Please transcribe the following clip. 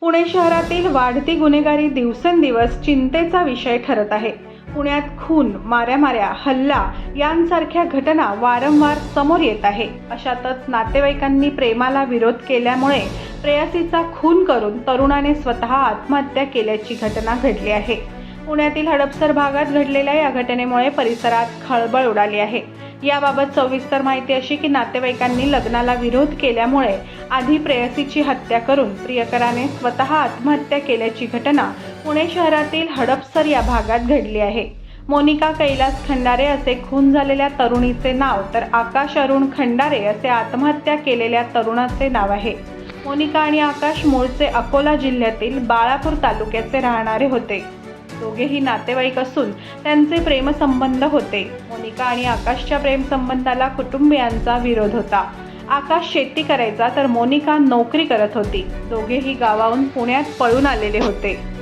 पुणे शहरातील वाढती गुन्हेगारी दिवसेंदिवस चिंतेचा विषय ठरत आहे. पुण्यात खून माऱ्यामाऱ्या हल्ला यांसारख्या घटना वारंवार समोर येत आहे. अशातच नातेवाईकांनी प्रेमाला विरोध केल्यामुळे प्रेयसीचा खून करून तरुणाने स्वतः आत्महत्या केल्याची घटना घडली आहे. पुण्यातील हडपसर भागात घडलेल्या या घटनेमुळे परिसरात खळबळ उडाली आहे. याबाबत सविस्तर माहिती अशी की नातेवाईकांनी लग्नाला विरोध केल्यामुळे आधी प्रेयसीची हत्या करून प्रियकराने स्वतः आत्महत्या केल्याची घटना पुणे शहरातील हडपसर या भागात घडली आहे. मोनिका कैलास खंडारे असे खून झालेल्या तरुणीचे नाव तर आकाश अरुण खंडारे असे आत्महत्या केलेल्या तरुणाचे नाव आहे. मोनिका आणि आकाश मूळचे अकोला जिल्ह्यातील बाळापूर तालुक्याचे राहणारे होते. दोघेही नातेवाईक असून त्यांचे प्रेमसंबंध होते. मोनिका आणि आकाशच्या प्रेमसंबंधाला कुटुंबियांचा विरोध होता. आकाश शेती करायचा तर मोनिका नोकरी करत होती. दोघेही गावाहून पुण्यात पळून आलेले होते.